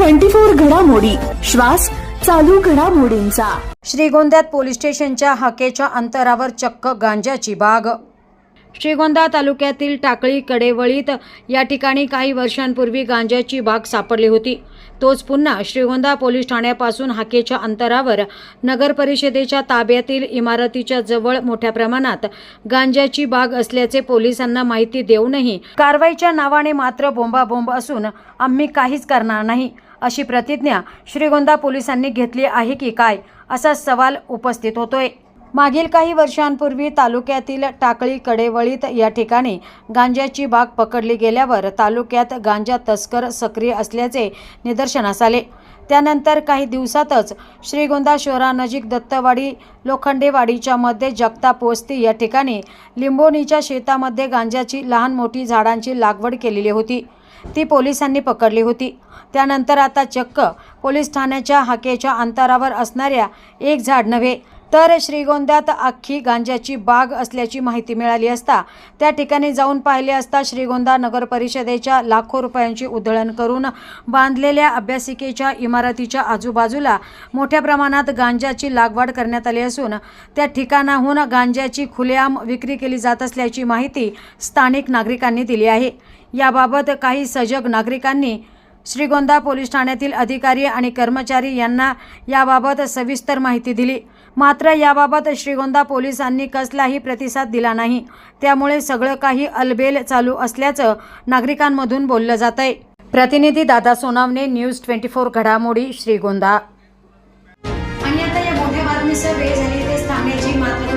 Twenty four घडामोडी. श्वास चालू घडामोडींचा. श्रीगोंद्यात पोलीस स्टेशनच्या हाकेच्या अंतरावर चक्क गांजाची बाग. श्रीगोंदा तालुक्यातील टाकळी कडेवळीत या ठिकाणी काही वर्षांपूर्वी गांजाची बाग सापडली होती. तोच पुन्हा श्रीगोंदा पोलीस ठाण्यापासून हाकेच्या अंतरावर नगर परिषदेच्या ताब्यातील इमारतीच्या जवळ मोठ्या प्रमाणात गांजाची बाग असल्याचे पोलिसांना माहिती देऊनही कारवाईच्या नावाने मात्र बोंबाबोंब असून आम्ही काहीच करणार नाही अशी प्रतिज्ञा श्रीगोंदा पोलिसांनी घेतली आहे की काय असा सवाल उपस्थित होतोय. मागील काही वर्षांपूर्वी तालुक्यातील टाकळी कडेवळीत या ठिकाणी गांजाची बाग पकडली गेल्यावर तालुक्यात गांजा तस्कर सक्रिय असल्याचे निदर्शनास आले. त्यानंतर काही दिवसातच श्रीगोंदा शहरानजीक दत्तवाडी लोखंडेवाडीच्या मध्ये जगताप वस्ती या ठिकाणी लिंबोणीच्या शेतामध्ये गांजाची लहान मोठी झाडांची लागवड केलेली होती. ती पोलिसांनी पकडली होती. त्यानंतर आता चक्क पोलीस ठाण्याच्या हाकेच्या अंतरावर असणाऱ्या एक झाड नव्हे तर श्रीगोंद्यात अख्खी गांज्याची बाग असल्याची माहिती मिळाली असता त्या ठिकाणी जाऊन पाहिले असता श्रीगोंदा नगर परिषदेच्या लाखो रुपयांची उधळण करून बांधलेल्या अभ्यासिकेच्या इमारतीच्या आजूबाजूला मोठ्या प्रमाणात गांज्याची लागवड करण्यात आली असून त्या ठिकाणाहून गांज्याची खुलेआम विक्री केली जात असल्याची माहिती स्थानिक नागरिकांनी दिली आहे. याबाबत काही सजग नागरिकांनी श्रीगोंदा पोलीस ठाण्यातील अधिकारी आणि कर्मचारी यांना याबाबत सविस्तर माहिती दिली. मात्र याबाबत श्रीगोंदा पोलिसांनी कसलाही प्रतिसाद दिला नाही. त्यामुळे सगळं काही अलबेल चालू असल्याचं नागरिकांमधून बोललं जात आहे प्रतिनिधी दादा सोनावणे न्यूज ट्वेंटी फोर घडामोडी श्रीगोंदा. आणि आता या मोठ्या बातमीसह वेळ झाली ते थांबण्याची मात्र